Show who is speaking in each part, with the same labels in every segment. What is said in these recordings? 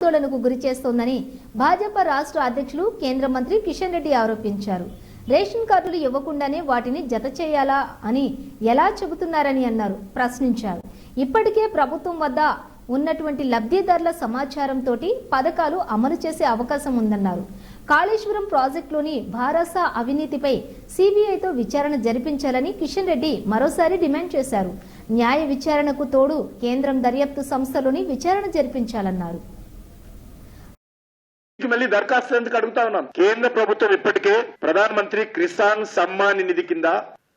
Speaker 1: ఆందోళనకు గురి చేస్తోందని భాజపా రాష్ట్ర అధ్యక్షులు కేంద్ర మంత్రి కిషన్ రెడ్డి ఆరోపించారు. రేషన్ కార్డులు ఇవ్వకుండానే వాటిని జత చేయాలా అని ఎలా చెబుతున్నారని అన్నారు ప్రశ్నించారు. ఇప్పటికే ప్రభుత్వం వద్ద ఉన్నటువంటి లబ్ధిదారుల సమాచారంతో పథకాలు అమలు చేసే అవకాశం ఉందన్నారు. కాళేశ్వరం ప్రాజెక్టులోని భారస అవినీతిపై సిబిఐతో విచారణ జరిపించాలని కిషన్ రెడ్డి మరోసారి డిమాండ్ చేశారు. న్యాయ విచారణకు తోడు కేంద్రం దర్యాప్తు సంస్థలోని విచారణ జరిపించాలన్నారు.
Speaker 2: మళ్ళీ దరఖాస్తు ఎందుకు అడుగుతా ఉన్నాం? కేంద్ర ప్రభుత్వం ఇప్పటికే ప్రధాన మంత్రి కిసాన్ సమ్మాన్ నిధి కింద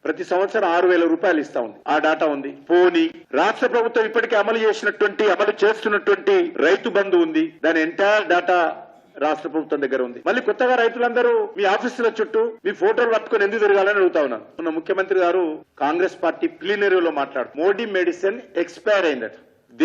Speaker 2: ప్రతి సంవత్సరం ఆరు వేల రూపాయలు ఇస్తా ఉంది. ఆ డాటా ఉంది. పోనీ రాష్ట్ర ప్రభుత్వం ఇప్పటికే అమలు చేసినటువంటి అమలు చేస్తున్నటువంటి రైతు బంధు ఉంది. దాని ఎంటైర్ డాటా రాష్ట్ర ప్రభుత్వం దగ్గర ఉంది. మళ్ళీ కొత్తగా రైతులందరూ మీ ఆఫీసుల చుట్టూ మీ ఫోటోలు పట్టుకుని ఎందుకు తిరగాలని అడుగుతా ఉన్నాను మొన్న ముఖ్యమంత్రి గారు కాంగ్రెస్ పార్టీ ప్లీనరీలో మాట్లాడు మోడీ మెడిసిన్ ఎక్స్పైర్ అయిందట.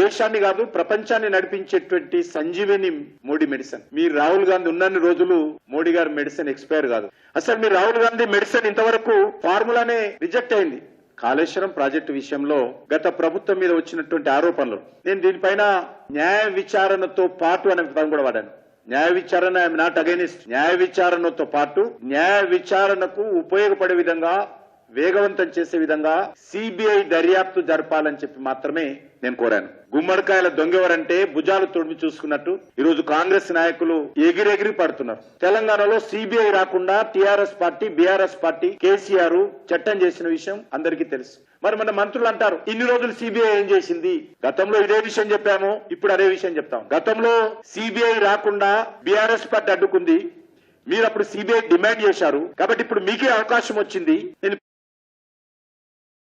Speaker 2: దేశాన్ని కాదు ప్రపంచాన్ని నడిపించేటువంటి సంజీవిని మోడీ మెడిసిన్. మీరు రాహుల్ గాంధీ ఉన్నన్ని రోజులు మోడీ గారి మెడిసిన్ ఎక్స్పైర్ కాదు. అసలు మీరు రాహుల్ గాంధీ మెడిసిన్ ఇంతవరకు ఫార్ములానే రిజెక్ట్ అయింది. కాళేశ్వరం ప్రాజెక్టు విషయంలో గత ప్రభుత్వం మీద వచ్చినటువంటి ఆరోపణలు. నేను దీనిపైన న్యాయ విచారణతో పాటు అనే పదం కూడా వాడాను. న్యాయ విచారణ ఐఎమ్ నాట్ అగైనిస్ట్. న్యాయ విచారణతో పాటు న్యాయ విచారణకు ఉపయోగపడే విధంగా వేగవంతం చేసే విధంగా సిబిఐ దర్యాప్తు జరపాలని చెప్పి మాత్రమే నేను కోరాను. గుమ్మడికాయల దొంగెవరంటే భుజాలు తొడిమి చూసుకున్నట్టు ఈరోజు కాంగ్రెస్ నాయకులు ఎగిరెగిరి పడుతున్నారు. తెలంగాణలో సిబిఐ రాకుండా TRS party BRS party KCR చట్టం చేసిన విషయం అందరికీ తెలుసు. మరి మన మంత్రులు అంటారు ఇన్ని రోజులు సిబిఐ ఏం చేసింది? గతంలో ఇదే విషయం చెప్పాము ఇప్పుడు అదే విషయం చెప్తాం. గతంలో సిబిఐ రాకుండా బీఆర్ఎస్ పార్టీ అడ్డుకుంది. మీరు అప్పుడు సిబిఐ డిమాండ్ చేశారు. కాబట్టి ఇప్పుడు మీకే అవకాశం వచ్చింది. నేను